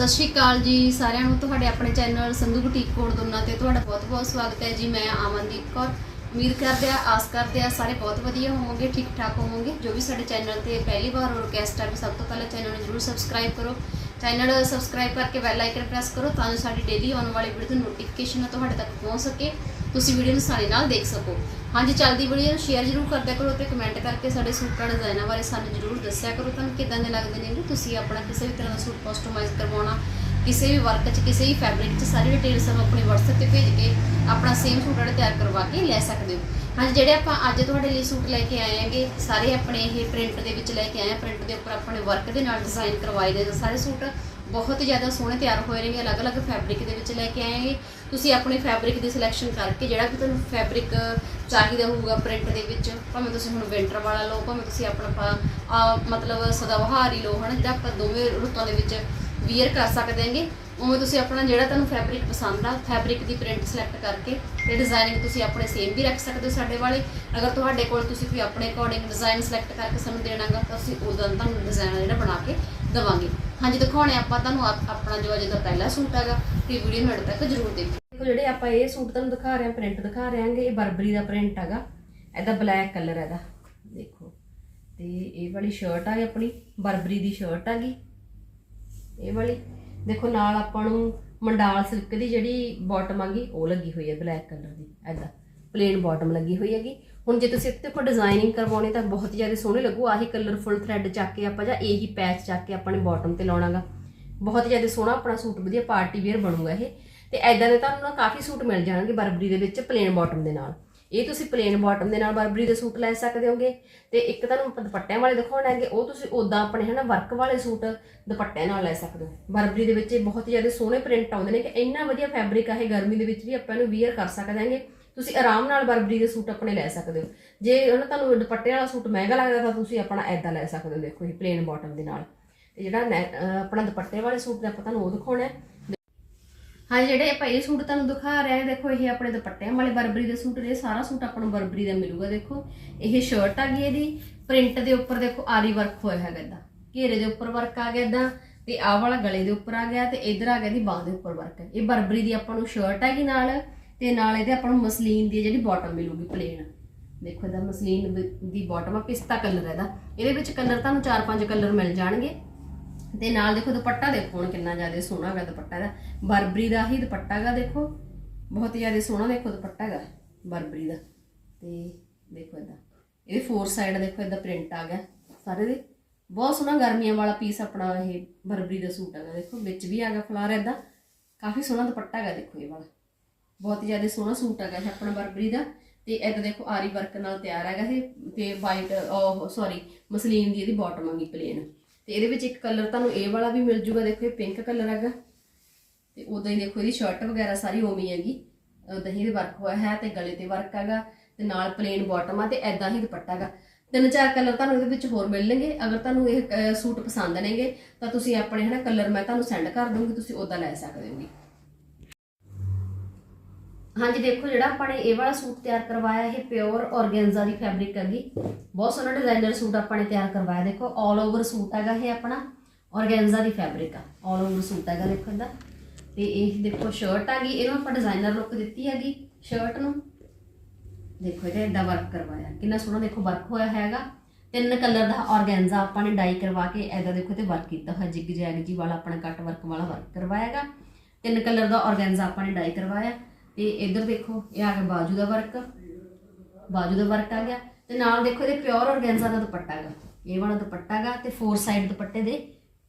ਸਤਿ ਸ਼੍ਰੀ ਅਕਾਲ ਜੀ ਸਾਰਿਆਂ ਨੂੰ। ਤੁਹਾਡੇ ਆਪਣੇ ਚੈਨਲ ਸੰਧੂ ਬੁਟੀਕ ਕੋਡ ਦੋਨਾਂ ਤੇ ਤੁਹਾਡਾ ਬਹੁਤ-ਬਹੁਤ ਸਵਾਗਤ ਹੈ ਜੀ। ਮੈਂ ਅਮਨਦੀਪ ਕੌਰ। ਉਮੀਦ ਕਰਦੇ ਆ ਆਸ ਕਰਦੇ ਆ ਸਾਰੇ ਬਹੁਤ ਵਧੀਆ ਹੋਵੋਗੇ, ਠੀਕ ਠਾਕ ਹੋਵੋਗੇ। ਜੋ ਵੀ ਸਾਡੇ ਚੈਨਲ ਤੇ ਪਹਿਲੀ ਵਾਰ ਹੋਰ ਗੈਸਟ ਆ ਵੀ ਸਭ ਤੋਂ ਪਹਿਲਾਂ ਚੈਨਲ ਨੂੰ ਜਰੂਰ ਸਬਸਕ੍ਰਾਈਬ ਕਰੋ। ਚੈਨਲ ਸਬਸਕ੍ਰਾਈਬ ਕਰਕੇ ਬੈਲ ਆਈਕਨ ਪ੍ਰੈਸ ਕਰੋ ਤਾਂ ਜੋ ਸਾਡੀ ਡੇਲੀ ਆਉਣ ਵਾਲੀ ਵੀਡੀਓ ਦੀ ਨੋਟੀਫਿਕੇਸ਼ਨ ਤੁਹਾਡੇ ਤੱਕ ਪਹੁੰਚ ਸਕੇ। ਤੁਸੀਂ ਵੀਡੀਓ ਨੂੰ ਸਾਰੇ ਨਾਲ ਦੇਖ ਸਕੋ। ਹਾਂਜੀ, ਚੱਲਦੀ ਵੀਡੀਓ ਨੂੰ ਸ਼ੇਅਰ ਜਰੂਰ ਕਰਦਿਆ ਕਰੋ ਤੇ ਕਮੈਂਟ ਕਰਕੇ ਸਾਡੇ ਸੂਟਾਂ ਡਿਜ਼ਾਈਨਾਂ ਬਾਰੇ ਸਾਨੂੰ ਜਰੂਰ ਦੱਸਿਆ ਕਰੋ। ਤੁਹਾਨੂੰ ਕਿਦਾਂ ਦੇ ਲੱਗਦੇ ਨੇ ਤੁਸੀਂ ਆਪਣਾ ਕਿਸੇ ਵੀ ਤਰ੍ਹਾਂ ਦਾ ਸੂਟ ਕਸਟਮਾਈਜ਼ ਕਰਵਾਉਣਾ ਕਿਸੇ ਵੀ ਵਰਕ 'ਚ, ਕਿਸੇ ਵੀ ਫੈਬਰਿਕ 'ਚ ਸਾਰੀ ਡਿਟੇਲ ਸਾਨੂੰ ਆਪਣੇ WhatsApp ਤੇ ਭੇਜ ਕੇ ਆਪਣਾ ਸੇਮ ਸੂਟ ਜਿਹੜਾ ਤਿਆਰ ਕਰਵਾ ਕੇ ਲੈ ਸਕਦੇ ਹੋ। ਹਾਂਜੀ, ਜਿਹੜੇ ਆਪਾਂ ਅੱਜ ਤੁਹਾਡੇ ਲਈ ਸੂਟ ਲੈ ਕੇ ਆਏ ਹਾਂਗੇ, ਸਾਰੇ ਆਪਣੇ ਇਹ ਪ੍ਰਿੰਟ ਦੇ ਵਿੱਚ ਲੈ ਕੇ ਆਏ ਆ। ਪ੍ਰਿੰਟ ਦੇ ਉੱਪਰ ਆਪਣੇ ਵਰਕ ਦੇ ਨਾਲ ਡਿਜ਼ਾਈਨ ਕਰਵਾਏ ਗਏ ਸਾਰੇ ਸੂਟ ਬਹੁਤ ਜ਼ਿਆਦਾ ਸੋਹਣੇ ਤਿਆਰ ਹੋਏ ਨੇ ਅਲੱਗ-ਅਲੱਗ ਫੈਬਰਿਕ ਦੇ ਵਿੱਚ ਲੈ ਕੇ ਆਏਗੇ ਤੁਸੀਂ ਆਪਣੀ ਫੈਬਰਿਕ ਦੀ ਸਿਲੈਕਸ਼ਨ ਕਰਕੇ ਜਿਹੜਾ ਵੀ ਤੁਹਾਨੂੰ ਫੈਬਰਿਕ ਚਾਹੀਦਾ ਹੋਊਗਾ ਪ੍ਰਿੰਟ ਦੇ ਵਿੱਚ, ਭਾਵੇਂ ਤੁਸੀਂ ਹੁਣ ਵਿੰਟਰ ਵਾਲਾ ਲਓ, ਭਾਵੇਂ ਤੁਸੀਂ ਆਪਣਾ ਪਾ- ਆ ਮਤਲਬ ਸਦਾਬਹਾਰੀ ਲਓ, ਹਨਾ, ਜਿਹੜਾ ਆਪਾਂ ਦੋਵੇਂ ਰੁੱਤਾਂ ਦੇ ਵਿੱਚ ਵੀਅਰ ਕਰ ਸਕਦੇ ਹਾਂਗੇ। ਉਵੇਂ ਤੁਸੀਂ ਆਪਣਾ ਜਿਹੜਾ ਤੁਹਾਨੂੰ ਫੈਬਰਿਕ ਪਸੰਦ ਆ ਫੈਬਰਿਕ ਦੀ ਪ੍ਰਿੰਟ ਸਿਲੈਕਟ ਕਰਕੇ ਤੇ ਡਿਜ਼ਾਈਨਿੰਗ ਤੁਸੀਂ ਆਪਣੇ ਸੇਮ ਵੀ ਰੱਖ ਸਕਦੇ ਹੋ ਸਾਡੇ ਵਾਲੇ। ਅਗਰ ਤੁਹਾਡੇ ਕੋਲ ਤੁਸੀਂ ਕੋਈ ਆਪਣੇ ਅਕੋਰਡਿੰਗ ਡਿਜ਼ਾਈਨ ਸਿਲੈਕਟ ਕਰਕੇ ਸਾਨੂੰ ਦੇਣਾਗਾ ਤਾਂ ਅਸੀਂ ਉਦੋਂ ਤੁਹਾਨੂੰ ਡਿਜ਼ਾਈਨ ਜਿਹੜਾ ਬਣਾ ਕੇ ਦਵਾਂਗੇ। ਹਾਂਜੀ, ਦਿਖਾਉਣੇ ਆਪਾਂ ਤੁਹਾਨੂੰ ਆਪਣਾ ਜੋ ਅਜੇ ਦਾ ਪਹਿਲਾ ਸੂਟ ਹੈਗਾ, ਤੇ ਵੀਡੀਓ ਨੂੰ ਤੱਕ ਜਰੂਰ ਦੇਖੋ ਦੇਖੋ, ਜਿਹੜੇ ਆਪਾਂ ਇਹ ਸੂਟ ਤੁਹਾਨੂੰ ਦਿਖਾ ਰਹੇ ਹਾਂ ਪ੍ਰਿੰਟ ਦਿਖਾ ਰਹੇ ਹਾਂਗੇ, ਇਹ ਬਰਬਰੀ ਦਾ ਪ੍ਰਿੰਟ ਹੈਗਾ। ਇਹਦਾ ਬਲੈਕ ਕਲਰ ਇਹਦਾ। ਦੇਖੋ। ਤੇ ਇਹ ਵਾਲੀ ਸ਼ਰਟ ਆ ਆਪਣੀ, ਬਰਬਰੀ ਦੀ ਸ਼ਰਟ ਹੈਗੀ ਇਹ ਵਾਲੀ। ਦੇਖੋ, ਨਾਲ ਆਪਾਂ ਨੂੰ ਮੰਡਾਲ ਸਿਲਕ ਦੀ ਜਿਹੜੀ ਬਾਟਮ ਆਗੀ, ਉਹ ਲੱਗੀ ਹੋਈ ਹੈ ਬਲੈਕ ਕਲਰ ਦੀ ਐਦਾਂ ਪਲੇਨ ਬਾਟਮ ਲੱਗੀ ਹੋਈ ਹੈਗੀ। ਹੁਣ ਜੇ ਤੁਸੀਂ ਇੱਥੇ ਕੋਈ ਡਿਜ਼ਾਈਨਿੰਗ ਕਰਵਾਉਣੀ ਤਾਂ ਬਹੁਤ ਜ਼ਿਆਦਾ ਸੋਹਣੇ ਲੱਗੂ। ਆਹੀ ਕਲਰਫੁਲ ਥ੍ਰੈਡ ਚੱਕ ਕੇ ਆਪਾਂ ਜਾਂ ਇਹੀ ਪੈਚ ਚੱਕ ਕੇ ਆਪਾਂ ਨੇ ਬਾਟਮ ਤੇ ਲਾਉਣਾਗਾ। ਬਹੁਤ ਜ਼ਿਆਦਾ ਸੋਹਣਾ ਆਪਣਾ ਸੂਟ, ਵਧੀਆ ਪਾਰਟੀ ਵੇਅਰ ਬਣੂਗਾ ਇਹ। ਤੇ ਐਦਾਂ ਦੇ ਤੁਹਾਨੂੰ ਨਾ ਕਾਫੀ ਸੂਟ ਮਿਲ ਜਾਣਗੇ ਬਰਬਰੀ ਦੇ ਵਿੱਚ ਪਲੇਨ ਬਾਟਮ ਦੇ ਨਾਲ। ਇਹ ਤੁਸੀਂ ਪਲੇਨ ਬਾਟਮ ਦੇ ਨਾਲ ਬਰਬਰੀ ਦੇ ਸੂਟ ਲੈ ਸਕਦੇ ਹੋਗੇ। ਤੇ ਇੱਕ ਤੁਹਾਨੂੰ ਆਪਾਂ ਦੁਪੱਟਿਆਂ ਵਾਲੇ ਦਿਖਾਉਣਾ ਹੈਗੇ ਉਹ ਤੁਸੀਂ ਉਦਾਂ ਆਪਣੇ ਹਨਾ ਵਰਕ ਵਾਲੇ ਸੂਟ ਦੁਪੱਟਿਆਂ ਨਾਲ ਲੈ ਸਕਦੇ ਹੋ। ਬਰਬਰੀ ਦੇ ਵਿੱਚ ਇਹ ਬਹੁਤ ਜ਼ਿਆਦਾ ਸੋਹਣੇ ਪ੍ਰਿੰਟ ਆਉਂਦੇ ਨੇ ਕਿ ਇੰਨਾ ਵਧੀਆ ਫੈਬਰਿਕ ਆ ਇਹ ਗਰਮੀ ਦੇ ਵਿੱਚ ਵੀ ਆਪਾਂ ਇਹਨੂੰ ਵੀਅਰ ਕਰ ਸਕਦੇ ਹਾਂਗੇ। ਤੁਸੀਂ ਆਰਾਮ ਨਾਲ ਬਰਬਰੀ ਦੇ ਸੂਟ ਆਪਣੇ ਲੈ ਸਕਦੇ ਹੋ। ਜੇ ਉਹਨਾਂ ਤੁਹਾਨੂੰ ਦੁਪੱਟੇ ਵਾਲਾ ਸੂਟ ਮਹਿੰਗਾ ਲੱਗਦਾ ਤਾਂ ਤੁਸੀਂ ਆਪਣਾ ਐਦਾਂ ਲੈ ਸਕਦੇ ਹੋ, ਦੇਖੋ ਇਹ ਪਲੇਨ ਬਾਟਮ ਦੇ ਨਾਲ। ਤੇ ਜਿਹੜਾ ਨੈ- ਆਪਣਾ ਦੁਪੱਟੇ ਵਾਲੇ ਸੂਟ ਦਾ ਆਪਾਂ ਤੁਹਾਨੂੰ ਉਹ ਦਿਖਾਉਣਾ ਹੈ। ਹਾਂ, ਜਿਹੜੇ ਆਪਾਂ ਇਹ ਸੂਟ ਤੁਹਾਨੂੰ ਦਿਖਾ ਰਹੇ ਹਾਂ, ਦੇਖੋ, ਇਹ ਆਪਣੇ ਦੁਪੱਟਿਆਂ ਵਾਲੇ ਬਰਬਰੀ ਦੇ ਸੂਟ ਨੇ ਸਾਰਾ ਸੂਟ ਆਪਾਂ ਨੂੰ ਬਰਬਰੀ ਦਾ ਮਿਲੂਗਾ, ਦੇਖੋ। ਇਹ ਸ਼ਰਟ ਆ ਗਈ ਇਹਦੀ ਪ੍ਰਿੰਟ ਦੇ ਉੱਪਰ ਦੇਖੋ, ਆਰੀ ਵਰਕ ਹੋਇਆ ਹੈਗਾ ਇਦਾਂ ਘੇਰੇ ਦੇ ਉੱਪਰ ਵਰਕ ਆ ਗਿਆ ਇਦਾਂ ਤੇ ਆਹ ਵਾਲਾ ਗਲੇ ਦੇ ਉੱਪਰ ਆ ਗਿਆ, ਤੇ ਇਧਰ ਆ ਗਿਆ ਦੀ ਬਾਹ ਦੇ ਉੱਪਰ ਵਰਕ ਇਹ ਬਰਬਰੀ ਦੀ ਆਪਾਂ ਨੂੰ ਸ਼ਰਟ ਹੈਗੀ ਨਾਲ, ਤੇ ਨਾਲ ਇਹਦੇ ਆਪਾਂ ਨੂੰ ਮਸਲੀਨ ਦੀ ਜਿਹੜੀ ਬਾਟਮ ਮਿਲੂਗੀ ਪਲੇਨ ਦੇਖੋ ਇਹਦਾ ਮਸਲੀਨ ਦੀ ਬਾਟਮ ਆ, ਪਿਸਤਾ ਕਲਰ ਹੈ ਇਹਦਾ। ਇਹਦੇ ਵਿੱਚ ਕਲਰ ਤੁਹਾਨੂੰ 4-5 ਕਲਰ ਮਿਲ ਜਾਣਗੇ। ਤੇ ਨਾਲ ਦੇਖੋ ਦੁਪੱਟਾ ਦੇਖੋ ਹੁਣ ਕਿੰਨਾ ਜ਼ਿਆਦਾ ਸੋਹਣਾ ਹੈਗਾ ਦੁਪੱਟਾ ਦਾ ਬਰਬਰੀ ਦਾ ਹੀ ਦੁਪੱਟਾ ਹੈਗਾ ਦੇਖੋ। ਬਹੁਤ ਜ਼ਿਆਦਾ ਸੋਹਣਾ ਦੇਖੋ ਦੁਪੱਟਾ ਹੈਗਾ, ਬਰਬਰੀ ਦਾ। ਤੇ ਦੇਖੋ ਇਦਾਂ ਇਹਦੇ ਫੋਰ ਸਾਈਡ ਦੇਖੋ ਇਦਾਂ ਪ੍ਰਿੰਟ ਆ ਗਿਆ। ਸਾਰੇ ਦੇ। ਬਹੁਤ ਸੋਹਣਾ ਗਰਮੀਆਂ ਵਾਲਾ ਪੀਸ ਆਪਣਾ ਇਹ ਬਰਬਰੀ ਦਾ ਸੂਟ ਹੈਗਾ ਦੇਖੋ। ਵਿੱਚ ਵੀ ਆ ਗਿਆ ਫਲਾਰ ਇਦਾਂ ਕਾਫੀ ਸੋਹਣਾ ਦੁਪੱਟਾ ਹੈਗਾ ਦੇਖੋ ਇਹ ਵਾਲਾ। ਬਹੁਤ ਜ਼ਿਆਦਾ ਸੋਹਣਾ ਸੂਟ ਹੈਗਾ ਇਹ ਆਪਣਾ ਬਰਬਰੀ ਦਾ। ਤੇ ਇਦਾਂ ਦੇਖੋ ਆਰੀ ਵਰਕ ਨਾਲ ਤਿਆਰ ਹੈਗਾ ਇਹ। ਤੇ ਵਾਈਟ ਉਹ ਸੌਰੀ ਮਸਲੀਨ ਦੀ ਇਹਦੀ ਬਾਟਮ ਆਂਗੀ ਪਲੇਨ ਤੇ ਇਹਦੇ ਵਿੱਚ ਇੱਕ ਕਲਰ ਤੁਹਾਨੂੰ ਇਹ ਵਾਲਾ ਵੀ ਮਿਲ ਜੂਗਾ, ਦੇਖੋ ਇਹ ਪਿੰਕ ਕਲਰ ਹੈਗਾ। ਤੇ ਉਦਾਂ ਹੀ ਦੇਖੋ ਇਹਦੀ ਸ਼ਰਟ ਵਗੈਰਾ ਸਾਰੀ ਉਵੇਂ ਹੈਗੀ। ਉਦਾਂ ਹੀ ਇਹਦੇ ਵਰਕ ਹੋਇਆ ਹੈ ਤੇ ਗਲੇ ਤੇ ਵਰਕ ਹੈਗਾ ਤੇ ਨਾਲ ਪਲੇਨ ਬਾਟਮ ਆ ਤੇ ਐਦਾਂ ਹੀ ਦੁਪੱਟਾ ਹੈਗਾ। ਤਿੰਨ ਚਾਰ ਕਲਰ ਤੁਹਾਨੂੰ ਇਹਦੇ ਵਿੱਚ ਹੋਰ ਮਿਲਣਗੇ ਅਗਰ ਤੁਹਾਨੂੰ ਇਹ ਸੂਟ ਪਸੰਦ ਨੇਗੇ ਤਾਂ ਤੁਸੀਂ ਆਪਣੇ ਹਨਾ ਕਲਰ ਮੈਂ ਤੁਹਾਨੂੰ ਸੈਂਡ ਕਰ ਦੂੰਗੀ ਤੁਸੀਂ ਉਦਾਂ ਲੈ ਸਕਦੇ ਹੋਗੇ। ਹਾਂਜੀ, ਦੇਖੋ ਜਿਹੜਾ ਆਪਾਂ ਨੇ ਇਹ ਵਾਲਾ ਸੂਟ ਤਿਆਰ ਕਰਵਾਇਆ, ਇਹ ਪਿਓਰ ਔਰਗੈਂਜ਼ਾ ਦੀ ਫੈਬਰਿਕ ਹੈਗੀ। ਬਹੁਤ ਸੋਹਣਾ ਡਿਜ਼ਾਈਨਰ ਸੂਟ ਆਪਾਂ ਨੇ ਤਿਆਰ ਕਰਵਾਇਆ। ਦੇਖੋ 올 ਓਵਰ ਸੂਟ ਹੈਗਾ ਇਹ ਆਪਣਾ ਔਰਗੈਂਜ਼ਾ ਦੀ ਫੈਬਰਿਕ ਆ। 올 ਓਵਰ ਸੂਟ ਹੈਗਾ ਦੇਖੋ ਇਹਦਾ ਤੇ ਇਹ ਦੇਖੋ ਸ਼ਰਟ ਹੈਗੀ ਇਹਨੂੰ ਆਪਾਂ ਡਿਜ਼ਾਈਨਰ ਲੁੱਕ ਦਿੱਤੀ ਹੈਗੀ ਸ਼ਰਟ ਨੂੰ। ਦੇਖੋ, ਇਹਦਾ ਏਦਾਂ ਵਰਕ ਕਰਵਾਇਆ। ਕਿੰਨਾ ਸੋਹਣਾ ਦੇਖੋ ਵਰਕ ਹੋਇਆ ਹੈਗਾ। ਤਿੰਨ ਕਲਰ ਦਾ ਔਰਗੈਂਜ਼ਾ ਆਪਾਂ ਨੇ ਡਾਈ ਕਰਵਾ ਕੇ ਐਦਾ ਦੇਖੋ ਤੇ ਵਰਕ ਕੀਤਾ ਹੋਇਆ। ਜਿਗ ਜੈਗ ਜੀ ਵਾਲਾ ਆਪਣਾ ਕੱਟ ਵਰਕ ਵਾਲਾ ਵਰਕ ਕਰਵਾਇਆਗਾ ਤਿੰਨ ਕਲਰ ਦਾ ਔਰਗੈਂਜ਼ਾ ਆਪਾਂ ਨੇ ਡਾਈ ਕਰਵਾਇਆ। ਤੇ ਇੱਧਰ ਦੇਖੋ, ਇਹ ਆ ਗਿਆ ਬਾਜੂ ਦਾ ਵਰਕ। ਬਾਜੂ ਦਾ ਵਰਕ ਆ ਗਿਆ। ਤੇ ਨਾਲ ਦੇਖੋ, ਇਹਦੇ ਪਿਓਰ ਔਰਗੈਂਜ਼ਾ ਦਾ ਦੁਪੱਟਾ ਹੈਗਾ। ਇਹ ਵਾਲਾ ਦੁਪੱਟਾ ਹੈਗਾ ਤੇ ਫੋਰ ਸਾਈਡ ਦੁਪੱਟੇ ਦੇ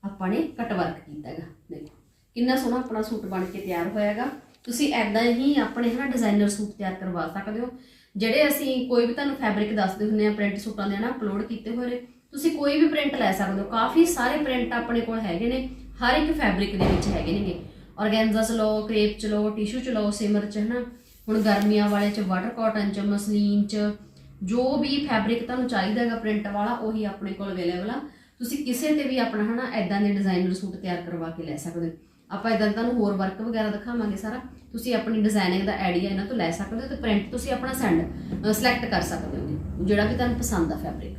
ਆਪਾਂ ਨੇ ਕੱਟ ਵਰਕ ਕੀਤਾ ਹੈਗਾ। ਦੇਖੋ, ਕਿੰਨਾ ਸੋਹਣਾ ਆਪਣਾ ਸੂਟ ਬਣ ਕੇ ਤਿਆਰ ਹੋਇਆ ਹੋਇਆਗਾ ਤੁਸੀਂ ਐਦਾਂ ਹੀ ਆਪਣੇ ਹਨਾ ਡਿਜ਼ਾਈਨਰ ਸੂਟ ਤਿਆਰ ਕਰਵਾ ਸਕਦੇ ਹੋ। ਜਿਹੜੇ ਅਸੀਂ ਕੋਈ ਵੀ ਤੁਹਾਨੂੰ ਫੈਬਰਿਕ ਦੱਸਦੇ ਹੁੰਦੇ ਆ ਪ੍ਰਿੰਟ ਸੂਟਾਂ ਦੇ ਨਾ ਅਪਲੋਡ ਕੀਤੇ ਹੋਏ ਨੇ, ਤੁਸੀਂ ਕੋਈ ਵੀ ਪ੍ਰਿੰਟ ਲੈ ਸਕਦੇ ਹੋ। ਕਾਫੀ ਸਾਰੇ ਪ੍ਰਿੰਟ ਆਪਣੇ ਕੋਲ ਹੈਗੇ ਨੇ, ਹਰ ਇੱਕ ਫੈਬਰਿਕ ਦੇ ਵਿੱਚ ਹੈਗੇ ਨੇਗੇ। ਔਰਗੈਂਜ਼ਾ ਚ ਲਓ, ਕ੍ਰੇਪ ਚ ਲਓ, ਟਿਸ਼ੂ ਚ ਲਓ, ਸਿਮਰ ਚ, ਹਨਾ? ਹੁਣ ਗਰਮੀਆਂ ਵਾਲੇ ਚ ਵਾਟਰ ਕਾਟਨ ਚ, ਮਸਲੀਨ ਚ, ਜੋ ਵੀ ਫੈਬਰਿਕ ਤੁਹਾਨੂੰ ਚਾਹੀਦਾ ਹੈਗਾ ਪ੍ਰਿੰਟ ਵਾਲਾ, ਉਹੀ ਆਪਣੇ ਕੋਲ ਅਵੇਲੇਬਲ ਆ। ਤੁਸੀਂ ਕਿਸੇ ਤੇ ਵੀ ਆਪਣਾ, ਹਨਾ ਐਦਾਂ ਦੇ ਡਿਜ਼ਾਈਨਰ ਸੂਟ ਤਿਆਰ ਕਰਵਾ ਕੇ ਲੈ ਸਕਦੇ ਹੋ। ਆਪਾਂ ਇਦਾਂ ਤੁਹਾਨੂੰ ਹੋਰ ਵਰਕ ਵਗੈਰਾ ਦਿਖਾਵਾਂਗੇ ਸਾਰਾ। ਤੁਸੀਂ ਆਪਣੀ ਡਿਜ਼ਾਈਨਿੰਗ ਦਾ ਆਈਡੀਆ ਇਹਨਾਂ ਤੋਂ ਲੈ ਸਕਦੇ ਹੋ ਤੇ ਪ੍ਰਿੰਟ ਤੁਸੀਂ ਆਪਣਾ ਸੈਂਡ ਸਿਲੈਕਟ ਕਰ ਸਕਦੇ ਹੋ। ਜਿਹੜਾ ਵੀ ਤੁਹਾਨੂੰ ਪਸੰਦ ਆ ਫੈਬਰਿਕ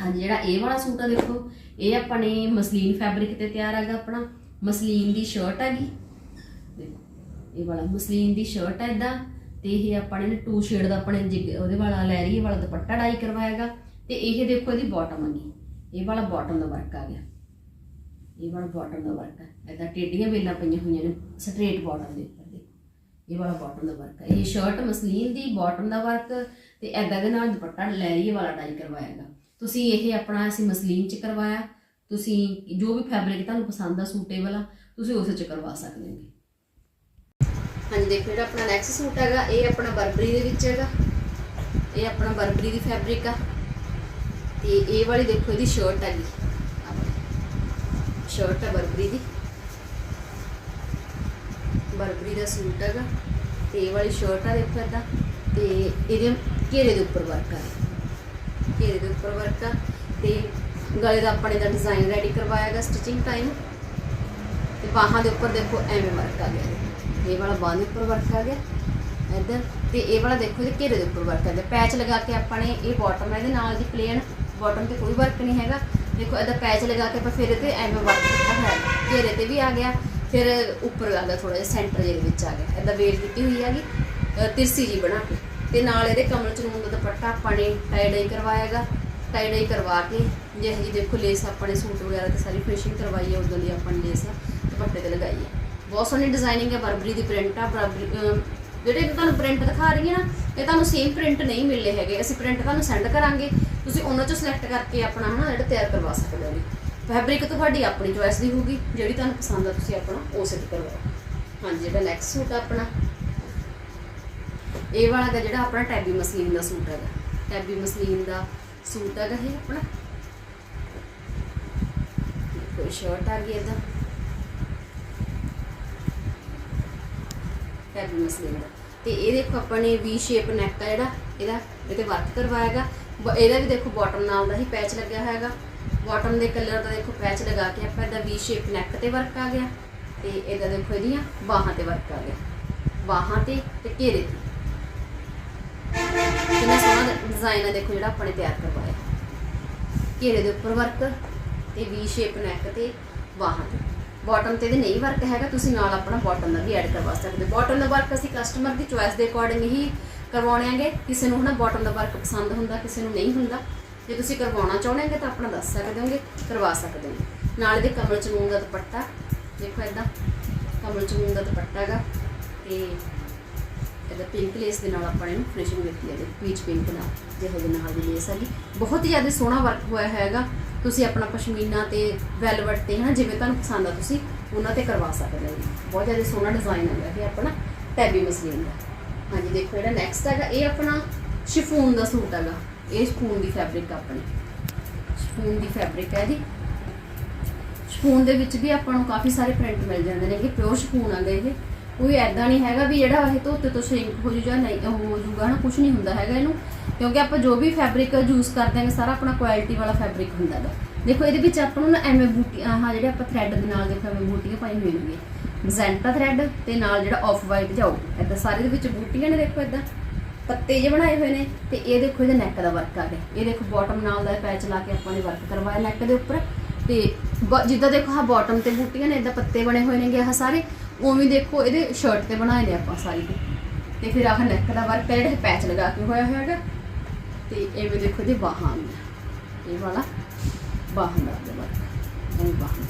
ਹਾਂਜੀ, ਜਿਹੜਾ ਇਹ ਵਾਲਾ ਸੂਟ ਆ ਦੇਖੋ, ਇਹ ਆਪਾਂ ਨੇ ਮਸਲੀਨ ਫੈਬਰਿਕ ਤੇ ਤਿਆਰ ਹੈਗਾ ਆਪਣਾ। ਮਸਲੀਨ ਦੀ ਸ਼ਰਟ ਹੈਗੀ ਦੇਖੋ, ਇਹ ਵਾਲਾ ਮਸਲੀਨ ਦੀ ਸ਼ਰਟ ਹੈ ਇਦਾਂ ਤੇ ਇਹ ਆਪਾਂ ਨੇ ਟੂ ਸ਼ੇਡ ਦਾ ਆਪਣੇ ਜਿਗ- ਉਹਦੇ ਵਾਲਾ ਲੈਰੀ ਵਾਲਾ ਦੁਪੱਟਾ ਡਾਈ ਕਰਵਾਇਆਗਾ ਤੇ ਇਹ ਦੇਖੋ ਇਹਦੀ ਬਾਟਮ ਹੈਗੀ ਇਹ ਵਾਲਾ ਬਾਟਮ ਦਾ ਵਰਕ ਆ ਗਿਆ। ਇਹ ਵਾਲਾ ਬਾਟਮ ਦਾ ਵਰਕ ਹੈ ਇਦਾਂ ਟੇਡੀਆਂ ਵੇਲਾਂ ਪਈਆਂ ਹੋਈਆਂ ਨੇ ਸਟ੍ਰੇਟ ਬਾਟਮ ਦੇ ਉੱਪਰ, ਦੇਖੋ। ਇਹ ਵਾਲਾ ਬਾਟਮ ਦਾ ਵਰਕ ਹੈ ਇਹ ਸ਼ਰਟ ਮਸਲੀਨ ਦੀ ਬਾਟਮ ਦਾ ਵਰਕ ਤੇ ਐਦਾਂ ਦੇ ਨਾਲ ਦੁਪੱਟਾ ਲੈਰੀ ਵਾਲਾ ਡਾਈ ਕਰਵਾਇਆਗਾ ਤੁਸੀਂ ਇਹ ਆਪਣਾ ਅਸੀਂ ਮਸਲੀਨ ਚ ਕਰਵਾਇਆ। ਤੁਸੀਂ ਜੋ ਵੀ ਫੈਬਰਿਕ ਤੁਹਾਨੂੰ ਪਸੰਦ ਆ ਸੂਟੇਬਲ ਆ, ਤੁਸੀਂ ਉਸ ਚ ਕਰਵਾ ਸਕਦੇ ਹੋ। ਹਾਂਜੀ, ਦੇਖੋ ਜਿਹੜਾ ਆਪਣਾ ਨੈਕਸਟ ਸੂਟ ਹੈਗਾ, ਇਹ ਆਪਣਾ ਬਰਬਰੀ ਦੇ ਵਿੱਚ ਹੈਗਾ। ਇਹ ਆਪਣਾ ਬਰਬਰੀ ਦੀ ਫੈਬਰਿਕ ਆ। ਤੇ ਇਹ ਵਾਲੀ ਦੇਖੋ ਇਹਦੀ ਸ਼ਰਟ ਹੈਗੀ। ਸ਼ਰਟ ਹੈ ਬਰਬਰੀ ਦੀ। ਬਰਬਰੀ ਦਾ ਸੂਟ ਹੈਗਾ। ਤੇ ਇਹ ਵਾਲੀ ਸ਼ਰਟ ਆ ਦੇਖੋ ਏਦਾਂ। ਤੇ ਇਹਦੇ ਘੇਰੇ ਦੇ ਉੱਪਰ ਵਰਕ ਆ। ਘੇਰੇ ਦੇ ਉੱਪਰ ਵਰਕ ਆ। ਤੇ ਗਲੇ ਦਾ ਆਪਣੇ ਦਾ ਡਿਜ਼ਾਈਨ ਰੈਡੀ ਕਰਵਾਇਆ ਕਰਵਾਇਆਗਾ ਸਟਿਚਿੰਗ ਟਾਈਮ ਤੇ ਬਾਹਾਂ ਦੇ ਉੱਪਰ ਦੇਖੋ ਐਵੇਂ ਵਰਕ ਆ ਗਿਆ। ਇਹ ਵਾਲਾ ਬਾਹਾਂ ਦੇ ਉੱਪਰ ਵਰਕ ਆ ਗਿਆ। ਇੱਧਰ ਤੇ ਇਹ ਵਾਲਾ ਦੇਖੋ ਇਹਦੇ ਘੇਰੇ ਦੇ ਉੱਪਰ ਵਰਕ ਆ ਗਿਆ। ਪੈਚ ਲਗਾ ਕੇ ਆਪਾਂ ਨੇ ਇਹ ਬਾਟਮ ਹੈ ਇਹਦੇ ਨਾਲ ਦੀ ਪਲੇਨ ਬਾਟਮ ਤੇ ਕੋਈ ਵਰਕ ਨਹੀਂ ਹੈਗਾ। ਦੇਖੋ ਇਹਦਾ ਪੈਚ ਲਗਾ ਕੇ ਆਪਾਂ ਫਿਰ ਇਹਦੇ ਐਵੇਂ ਵਰਕ ਕੀਤਾ ਹੋਇਆ। ਘੇਰੇ ਤੇ ਵੀ ਆ ਗਿਆ, ਫਿਰ ਉੱਪਰ ਆ ਗਿਆ ਥੋੜਾ ਜਿਹਾ ਸੈਂਟਰ ਜਿਹੇ ਵਿੱਚ ਆ ਗਿਆ। ਇਹਦਾ ਵੇਲ ਕੀਤੀ ਹੋਈ ਹੈਗੀ ਤਿਰਸੀ ਜੀ ਬਣਾ ਕੇ। ਤੇ ਨਾਲ ਇਹਦੇ ਕਮਲ ਚਨੂਨ ਦਾ ਦੁਪੱਟਾ ਆਪਾਂ ਨੇ ਟਾਈ ਡਾਈ ਕਰਵਾਇਆਗਾ। ਟਾਈ ਡਾਈ ਕਰਵਾ ਕੇ ਜੇ ਜੀ ਦੇਖੋ ਲੇਸ ਆਪਣੇ ਸੂਟ ਵਗੈਰਾ ਤੇ ਸਾਰੀ ਫਿਨਿਸ਼ਿੰਗ ਕਰਵਾਈ ਹੈ, ਉਦੋਂ ਦੀ ਆਪਾਂ ਨੇ ਲੇਸ ਦੁਪੱਟੇ ਤੇ ਲਗਾਈ ਹੈ। ਬਹੁਤ ਸੋਹਣੀ ਡਿਜ਼ਾਈਨਿੰਗ ਹੈ ਬਰਬਰੀ ਦੀ ਪ੍ਰਿੰਟ ਆ, ਬਰਬਰੀ ਜਿਹੜੇ ਤੁਹਾਨੂੰ ਪ੍ਰਿੰਟ ਦਿਖਾ ਰਹੀ ਹਾਂ ਨਾ, ਇਹ ਤੁਹਾਨੂੰ ਸੇਮ ਪ੍ਰਿੰਟ ਨਹੀਂ ਮਿਲਨੇ ਹੈਗੇ। ਅਸੀਂ ਪ੍ਰਿੰਟ ਤੁਹਾਨੂੰ ਸੈਂਡ ਕਰਾਂਗੇ, ਤੁਸੀਂ ਉਹਨਾਂ ਚੋਂ ਸਿਲੈਕਟ ਕਰਕੇ ਆਪਣਾ ਹਨਾ, ਜਿਹੜਾ ਤਿਆਰ ਕਰਵਾ ਸਕਦੇ ਹੋ ਫੈਬਰਿਕ ਤੁਹਾਡੀ ਆਪਣੀ ਚੋਇਸ ਦੀ ਹੋਊਗੀ, ਜਿਹੜੀ ਤੁਹਾਨੂੰ ਪਸੰਦ ਆ ਤੁਸੀਂ ਆਪਣਾ ਉਹ ਸੈਟ ਕਰਵਾਓ। ਹਾਂਜੀ, ਜਿਹੜਾ ਨੈਕਸਟ ਸੂਟ ਆ ਆਪਣਾ। ਇਹ ਵਾਲਾ ਦਾ ਜਿਹੜਾ ਆਪਣਾ ਟੈਬੀ ਮਸਲੀਨ ਦਾ ਸੂਟ ਹੈਗਾ। ਟੈਬੀ ਮਸਲੀਨ ਦਾ ਸੂਟ ਹੈਗਾ ਇਹ ਆਪਣਾ। ਕੋਈ ਸ਼ਰਟ ਆ ਗਈ ਇਹਦਾ ਟੈਬੀ ਮਸਲੀਨ ਦਾ ਤੇ ਇਹ ਦੇਖੋ ਆਪਾਂ ਨੇ ਵੀ ਸ਼ੇਪ ਨੈਕ ਆ ਜਿਹੜਾ, ਇਹਦਾ ਇਹਦੇ ਵਰਕ ਕਰਵਾਇਆਗਾ ਬ- ਇਹਦਾ ਵੀ ਦੇਖੋ ਬਾਟਮ ਨਾਲ ਦਾ ਹੀ ਪੈਚ ਲੱਗਿਆ ਹੋਇਆ ਹੈਗਾ ਬਾਟਮ ਦੇ ਕਲਰ ਦਾ ਦੇਖੋ ਪੈਚ ਲਗਾ ਕੇ ਆਪਾਂ ਇਹਦਾ ਵੀ ਸ਼ੇਪ ਨੈਕ ਤੇ ਵਰਕ ਆ ਗਿਆ। ਤੇ ਇਹਦਾ ਦੇਖੋ ਇਹਦੀਆਂ ਬਾਹਾਂ ਤੇ ਵਰਕ ਆ ਗਿਆ। ਬਾਹਾਂ ਤੇ ਤੇ ਘੇਰੇ ਤੇ। ਡਿਜ਼ਾਈਨ ਹੈ ਦੇਖੋ ਜਿਹੜਾ ਆਪਾਂ ਨੇ ਤਿਆਰ ਕਰਵਾਇਆ। ਘੇਰੇ ਦੇ ਉੱਪਰ ਵਰਕ ਤੇ ਵੀ ਸ਼ੇਪ ਨੈਕ ਤੇ ਬਾਹਾਂ ਤੇ ਬਾਟਮ ਤੇ ਇਹਦੇ ਨਹੀਂ ਵਰਕ ਹੈਗਾ, ਤੁਸੀਂ ਨਾਲ ਆਪਣਾ ਬਾਟਮ ਦਾ ਵੀ ਐਡ ਕਰਵਾ ਸਕਦੇ ਹੋ। ਬਾਟਮ ਦਾ ਵਰਕ ਅਸੀਂ ਕਸਟਮਰ ਦੀ ਚੁਆਇਸ ਦੇ ਅਕੋਰਡਿੰਗ ਹੀ ਕਰਵਾਉਣੇ ਆਂਗੇ। ਕਿਸੇ ਨੂੰ ਹਨਾ ਬਾਟਮ ਦਾ ਵਰਕ ਪਸੰਦ ਹੁੰਦਾ, ਕਿਸੇ ਨੂੰ ਨਹੀਂ ਹੁੰਦਾ। ਜੇ ਤੁਸੀਂ ਕਰਵਾਉਣਾ ਚਾਹੁੰਦੇ ਤਾਂ ਆਪਣਾ ਦੱਸ ਸਕਦੇ ਹੋਗੇ, ਕਰਵਾ ਸਕਦੇ ਹੋ ਨਾਲ ਇਹਦੇ ਕਮਲ ਚਨੂਨ ਦਾ ਦੁਪੱਟਾ, ਦੇਖੋ ਇਦਾਂ ਕਮਲ ਚਨੂਨ ਦਾ ਦੁਪੱਟਾ ਹੈਗਾ ਤੇ ਇਹਦਾ ਪਿੰਕ ਲੇਸ ਦੇ ਨਾਲ ਆਪਾਂ ਇਹਨੂੰ ਫਿਨਿਸ਼ਿੰਗ ਦਿੱਤੀ ਹੈ ਜੀ ਪੀਚ ਪਿੰਕ ਨਾਲ, ਜਿਹੋ ਜਿਹੇ ਨਾਲ ਦੀ ਲੇਸ ਹੈਗੀ ਬਹੁਤ ਹੀ ਜ਼ਿਆਦਾ ਸੋਹਣਾ ਵਰਕ ਹੋਇਆ ਹੈਗਾ। ਤੁਸੀਂ ਆਪਣਾ ਪਸ਼ਮੀਨਾ ਤੇ ਵੈਲਵਟ ਤੇ ਹਨਾ, ਜਿਵੇਂ ਤੁਹਾਨੂੰ ਪਸੰਦ ਆ ਤੁਸੀਂ, ਉਹਨਾਂ ਤੇ ਕਰਵਾ ਸਕਦੇ ਹੋ ਜੀ। ਬਹੁਤ ਜ਼ਿਆਦਾ ਸੋਹਣਾ ਡਿਜ਼ਾਈਨ ਹੈਗਾ ਇਹ ਆਪਣਾ ਟੈਬੀ ਮਸਲੀਨ ਦਾ। ਹਾਂਜੀ, ਦੇਖੋ ਜਿਹੜਾ ਨੈਕਸਟ ਹੈਗਾ, ਇਹ ਆਪਣਾ ਸ਼ਿਫੂਨ ਦਾ ਸੂਟ ਹੈਗਾ। ਇਹ ਸ਼ਿਫੂਨ ਦੀ ਫੈਬਰਿਕ ਆਪਣੀ। ਸ਼ਿਫੂਨ ਦੀ ਫੈਬਰਿਕ ਹੈ ਜੀ। ਸ਼ਪੂਨ ਦੇ ਵਿੱਚ ਵੀ ਆਪਾਂ ਨੂੰ ਕਾਫੀ ਸਾਰੇ ਪ੍ਰਿੰਟ ਮਿਲ ਜਾਂਦੇ ਨੇ ਕਿ ਪਿਓਰ ਸ਼ਪੂਨ ਆਗਾ ਇਹ। ਕੋਈ ਐਦਾਂ ਨਹੀਂ ਹੈਗਾ ਵੀ ਜਿਹੜਾ ਇਹ ਧੋਤੇ ਤੋਂ ਸ਼ਰਿੰਕ ਹੋ ਜੂ ਜਾਂ ਨਹੀਂ ਹੋ ਜੂਗਾ ਨਾ ਕੁਝ ਨਹੀਂ ਹੁੰਦਾ ਹੈਗਾ ਇਹਨੂੰ। ਕਿਉਂਕਿ ਆਪਾਂ ਜੋ ਵੀ ਫੈਬਰਿਕ ਯੂਜ਼ ਕਰਦੇ ਹਾਂ ਸਾਰਾ ਆਪਣਾ ਕੁਆਲਿਟੀ ਵਾਲਾ ਫੈਬਰਿਕ ਹੁੰਦਾ ਹੈਗਾ ਦੇਖੋ, ਇਹਦੇ ਵਿੱਚ ਆਪਾਂ ਨੂੰ ਨਾ ਐਵੇਂ ਬੂਟੀ ਆਹ ਜਿਹੜੇ ਆਪਾਂ ਥ੍ਰੈਡ ਦੇ ਨਾਲ ਦੇਖੋ, ਐਵੇਂ ਬੂਟੀਆਂ ਪਾਈ ਹੋਈਆਂ ਨੇ। ਮਜ਼ੈਂਟਾ ਥ੍ਰੈਡ ਤੇ ਨਾਲ ਜਿਹੜਾ ਆਫ ਵਾਈਟ ਜਾਊ ਐਦਾਂ ਸਾਰੇ ਦੇ ਵਿੱਚ ਬੂਟੀਆਂ ਨੇ ਦੇਖੋ ਐਦਾਂ ਪੱਤੇ ਜਿਹੇ ਬਣਾਏ ਹੋਏ ਨੇ ਤੇ ਇਹ ਦੇਖੋ ਇਹਦੇ ਨੈਕ ਦਾ ਵਰਕ ਆ ਗਿਆ। ਇਹ ਦੇਖੋ ਬਾਟਮ ਨਾਲ ਦਾ ਪੈਚ ਲਾ ਕੇ ਆਪਾਂ ਨੇ ਵਰਕ ਕਰਵਾਇਆ ਨੈਕ ਦੇ ਉੱਪਰ। ਤੇ ਬ- ਜਿੱਦਾਂ ਦੇਖੋ ਆਹ ਬਾਟਮ ਤੇ ਬੂਟੀਆਂ ਨੇ ਇਦਾਂ ਪੱਤੇ ਬਣੇ ਹੋਏ ਨੇਗੇ ਆਹ ਸਾਰੇ। ਉਵੇਂ ਦੇਖੋ ਇਹਦੇ ਸ਼ਰਟ ਤੇ ਬਣਾਏ ਨੇ ਆਪਾਂ ਸਾਰੀ ਤੇ। ਤੇ ਫਿਰ ਆਹ ਨੈਕ ਦਾ ਵਰਕ ਹੈ, ਜਿਹੜਾ ਪੈਚ ਲਗਾ ਕੇ ਹੋਇਆ ਹੋਇਆ ਹੈਗਾ। ਤੇ ਵੀ ਦੇਖੋ ਇਹਦੇ ਬਾਹਾਂ ਇਹ ਵਾਲਾ ਬਾਹਾਂ ਦਾ ਵਰਕ ਇਹ ਬਾਹਾਂ।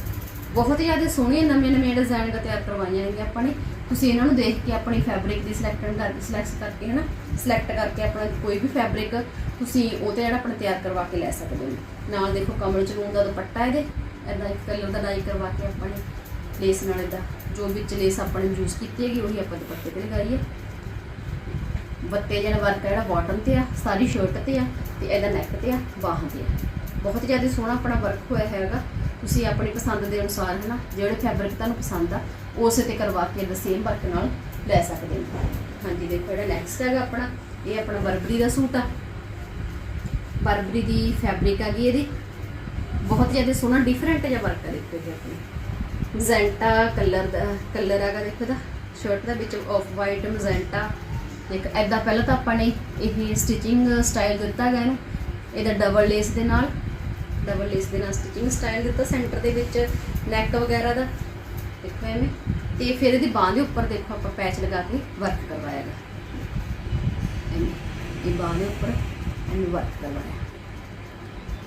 ਬਹੁਤ ਹੀ ਜ਼ਿਆਦਾ ਸੋਹਣੇ ਨਵੇਂ ਨਵੇਂ ਡਿਜ਼ਾਈਨ ਦਾ ਤਿਆਰ ਕਰਵਾਈਆਂ ਨੇ ਆਪਾਂ ਨੇ। ਤੁਸੀਂ ਇਹਨਾਂ ਨੂੰ ਦੇਖ ਕੇ ਆਪਣੀ ਫੈਬਰਿਕ ਦੀ ਸਿਲੈਕਟ ਕਰਕੇ ਸਿਲੈਕਟ ਕਰਕੇ ਹੈ ਨਾ ਸਿਲੈਕਟ ਕਰਕੇ ਆਪਣਾ ਕੋਈ ਵੀ ਫੈਬਰਿਕ ਤੁਸੀਂ ਉਹ ਤੇ ਜਿਹੜਾ ਆਪਣਾ ਤਿਆਰ ਕਰਵਾ ਕੇ ਲੈ ਸਕਦੇ ਹੋ। ਨਾਲ ਦੇਖੋ ਕਮਲ ਚਲੂਨ ਦਾ ਦੁਪੱਟਾ ਇਹਦੇ। ਇਦਾਂ ਇੱਕ ਕਲਰ ਦਾ ਡਾਈ ਕਰਵਾ ਕੇ ਆਪਾਂ ਨੇ। ਲੇਸ ਨਾਲ ਇਦਾਂ ਜੋ ਵਿੱਚ ਲੇਸ ਆਪਾਂ ਨੇ ਯੂਜ਼ ਕੀਤੀ ਹੈਗੀ, ਉਹੀ ਆਪਾਂ ਦੁਪੱਟੇ ਤੇ ਲਗਾਈ ਹੈ ਬੱਤੇ ਜਿਹੜਾ ਵਰਕ ਹੈ ਜਿਹੜਾ ਬਾਟਮ ਤੇ ਆ, ਸਾਰੀ ਸ਼ਰਟ ਤੇ ਆ ਤੇ ਇਹਦਾ ਨੈਕ ਤੇ ਆ, ਬਾਹਾਂ ਤੇ ਆ। ਬਹੁਤ ਜ਼ਿਆਦਾ ਸੋਹਣਾ ਆਪਣਾ ਵਰਕ ਹੋਇਆ ਹੈਗਾ। ਤੁਸੀਂ ਆਪਣੀ ਪਸੰਦ ਦੇ ਅਨੁਸਾਰ ਹੈ ਨਾ ਜਿਹੜੇ ਫੈਬਰਿਕ ਤੁਹਾਨੂੰ ਪਸੰਦ ਆ, ਉਸੇ ਤੇ ਕਰਵਾ ਕੇ ਇਹਦਾ ਸੇਮ ਵਰਕ ਨਾਲ ਲੈ ਸਕਦੇ ਹੋ। ਹਾਂਜੀ, ਦੇਖੋ ਜਿਹੜਾ ਨੈਕਸਟ ਹੈਗਾ ਆਪਣਾ, ਇਹ ਆਪਣਾ ਬਰਬਰੀ ਦਾ ਸੂਟ ਆ। ਬਰਬਰੀ ਦੀ ਫੈਬਰਿਕ ਹੈਗੀ ਇਹਦੀ। ਬਹੁਤ ਜ਼ਿਆਦਾ ਸੋਹਣਾ ਡਿਫਰੈਂਟ ਜਿਹਾ ਵਰਕ ਹੈ ਦੇਖੋ ਜੀ ਆਪਣੀ। ਮਜ਼ੈਂਟਾ ਕਲਰ ਦਾ, ਕਲਰ ਹੈਗਾ ਦੇਖੋ ਦਾ ਸ਼ਰਟ ਦਾ ਵਿੱਚ ਆਫ ਵਾਈਟ ਮਜ਼ੈਂਟਾ। ਇੱਕ ਐਦਾਂ ਪਹਿਲਾਂ ਤਾਂ ਆਪਾਂ ਨੇ ਇਹ ਸਟਿਚਿੰਗ ਸਟਾਈਲ ਦਿੱਤਾ ਗਿਆ ਇਹਨੂੰ, ਇਹਦਾ ਡਬਲ ਲੇਸ ਦੇ ਨਾਲ। ਡਬਲ ਲੇਸ ਦੇ ਨਾਲ ਸਟਿਚਿੰਗ ਸਟਾਈਲ ਦਿੱਤਾ ਸੈਂਟਰ ਦੇ ਵਿੱਚ ਨੈਕ ਵਗੈਰਾ ਦਾ। ਦੇਖੋ ਐਵੇਂ। ਤੇ ਫਿਰ ਇਹਦੀ ਬਾਹ ਦੇ ਉੱਪਰ ਦੇਖੋ ਆਪਾਂ ਪੈਚ ਲਗਾ ਕੇ ਵਰਕ ਕਰਵਾਇਆ ਗਾ ਇਹ ਬਾਹ ਦੇ ਉੱਪਰ ਐਵੇਂ ਵਰਕ ਕਰਵਾਇਆ।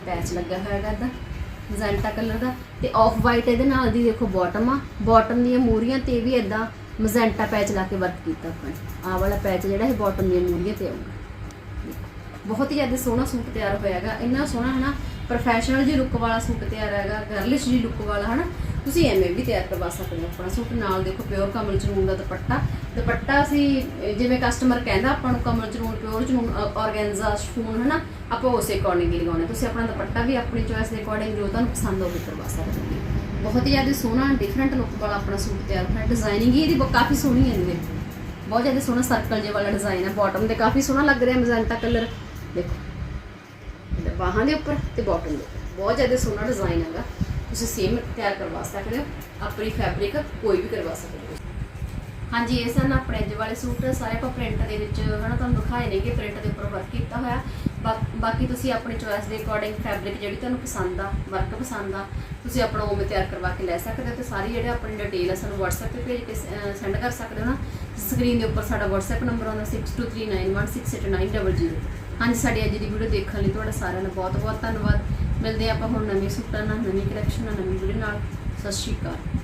ਪੈਚ ਲੱਗਾ ਹੋਇਆ ਹੈਗਾ ਇਹਦਾ। ਮਜ਼ੈਂਟਾ ਕਲਰ ਦਾ। ਤੇ ਆਫ ਵਾਈਟ ਇਹਦੇ ਨਾਲ ਦੀ ਦੇਖੋ ਬਾਟਮ ਆ। ਬਾਟਮ ਦੀਆਂ ਮੂਰੀਆਂ ਤੇ ਵੀ ਇਦਾਂ ਮਜ਼ੈਂਟਾ ਪੈਚ ਲਾ ਕੇ ਵਰਕ ਕੀਤਾ ਆਪਾਂ ਨੇ। ਆਹ ਵਾਲਾ ਪੈਚ ਜਿਹੜਾ ਇਹ ਬਾਟਮ ਦੀਆਂ ਮੂਰੀਆਂ ਤੇ ਆਊਗਾ। ਬਹੁਤ ਹੀ ਜ਼ਿਆਦਾ ਸੋਹਣਾ ਸੂਟ ਤਿਆਰ ਹੋਇਆ ਹੈਗਾ। ਇੰਨਾ ਸੋਹਣਾ ਹਨਾ ਪ੍ਰੋਫੈਸ਼ਨਲ ਜੀ ਲੁੱਕ ਵਾਲਾ ਸੂਟ ਤਿਆਰ ਹੈਗਾ ਗਰਲਿਸ਼ ਜੀ ਲੁੱਕ ਵਾਲਾ ਹਨਾ। ਤੁਸੀਂ ਐਵੇਂ ਵੀ ਤਿਆਰ ਕਰਵਾ ਸਕਦੇ ਹੋ ਆਪਣਾ ਸੂਟ। ਨਾਲ ਦੇਖੋ ਪਿਓਰ ਕਮਲ ਚਨੂਨ ਦਾ ਦੁਪੱਟਾ। ਦੁਪੱਟਾ ਅਸੀਂ ਜਿਵੇਂ ਕਸਟਮਰ ਕਹਿੰਦਾ, ਆਪਾਂ ਨੂੰ ਕਮਲ ਚਨੂਨ ਪਿਓਰ ਚਨੂਨ ਆਰਗੈਂਜ਼ਾ ਸ਼ਫੂਨ ਹਨਾ? ਆਪਾਂ ਉਸੇ ਅਕੋਰਡਿੰਗ ਹੀ ਲਗਾਉਣਾ। ਤੁਸੀਂ ਆਪਣਾ ਦੁਪੱਟਾ ਵੀ ਆਪਣੀ ਚੋਇਸ ਦੇ ਅਕੋਰਡਿੰਗ ਜੋ ਤੁਹਾਨੂੰ ਪਸੰਦ ਹੋਵੇ ਕਰਵਾ ਸਕਦੇ ਹੋ। ਬਹੁਤ ਹੀ ਜ਼ਿਆਦਾ ਸੋਹਣਾ ਡਿਫਰੈਂਟ ਲੁੱਕ ਵਾਲਾ ਆਪਣਾ ਸੂਟ ਤਿਆਰ ਹੋਣਾ। ਡਿਜ਼ਾਈਨਿੰਗ ਹੀ ਇਹਦੀ ਕਾਫੀ ਸੋਹਣੀ ਹੈ ਇਹਦੇ। ਬਹੁਤ ਜ਼ਿਆਦਾ ਸੋਹਣਾ ਸਰਕਲ ਜੇ ਵਾਲਾ ਡਿਜ਼ਾਈਨ ਹੈ ਬਾਟਮ ਤੇ ਕਾਫੀ ਸੋਹਣਾ ਲੱਗ ਰਿਹਾ ਮਜੈਂਟਾ ਕਲਰ ਦੇਖੋ। ਇਹਦੇ ਬਾਹਾਂ ਦੇ ਉੱਪਰ ਤੇ ਬਾਟਮ ਦੇ ਉੱਪਰ। ਬਹੁਤ ਜ਼ਿਆਦਾ ਸੋਹਣਾ ਡਿਜ਼ਾਈਨ ਹੈਗਾ। ਤੁਸੀਂ ਸੇਮ ਤਿਆਰ ਕਰਵਾ ਸਕਦੇ ਹੋ, ਆਪਣੀ ਫੈਬਰਿਕ ਕੋਈ ਵੀ ਕਰਵਾ ਸਕਦੇ ਹੋ ਹਾਂਜੀ, ਇਹ ਸਨ ਆਪਣੇ ਅੱਜ ਵਾਲੇ ਸੂਟ, ਸਾਰੇ ਆਪਾਂ ਪ੍ਰਿੰਟ ਦੇ ਵਿੱਚ ਹਨਾ ਤੁਹਾਨੂੰ ਦਿਖਾਏ ਨੇਗੇ ਪ੍ਰਿੰਟ ਦੇ ਉੱਪਰ ਵਰਕ ਕੀਤਾ ਹੋਇਆ। ਬਾ- ਬਾਕੀ ਤੁਸੀਂ ਆਪਣੀ ਚੋਇਸ ਦੇ ਅਕੋਰਡਿੰਗ ਫੈਬਰਿਕ ਜਿਹੜੀ ਤੁਹਾਨੂੰ ਪਸੰਦ ਆ ਵਰਕ ਪਸੰਦ ਆ, ਤੁਸੀਂ ਆਪਣਾ ਉਵੇਂ ਤਿਆਰ ਕਰਵਾ ਕੇ ਲੈ ਸਕਦੇ ਹੋ ਤੇ ਸਾਰੀ ਜਿਹੜੇ ਆਪਣੀ ਡਿਟੇਲ ਆ ਸਾਨੂੰ WhatsApp ਤੇ ਭੇਜ ਕੇ ਸੈਂਡ ਕਰ ਸਕਦੇ ਹੋ ਨਾ। ਸਕਰੀਨ ਦੇ ਉੱਪਰ ਸਾਡਾ WhatsApp ਨੰਬਰ ਆਉਂਦਾ 6239168900 ਹਾਂਜੀ, ਸਾਡੀ ਅੱਜ ਦੀ ਵੀਡੀਓ ਦੇਖਣ ਲਈ ਤੁਹਾਡਾ ਸਾਰਿਆਂ ਦਾ ਬਹੁਤ ਬਹੁਤ ਧੰਨਵਾਦ। ਮਿਲਦੇ ਹਾਂ ਆਪਾਂ ਹੁਣ ਨਵੇਂ ਸੂਟਾਂ ਨਾਲ, ਨਵੀਂ ਕਲੈਕਸ਼ਨ ਨਾਲ, ਨਵੀਂ ਵੀਡੀਓ ਨਾਲ। ਸਤਿ ਸ਼੍ਰੀ ਅਕਾਲ।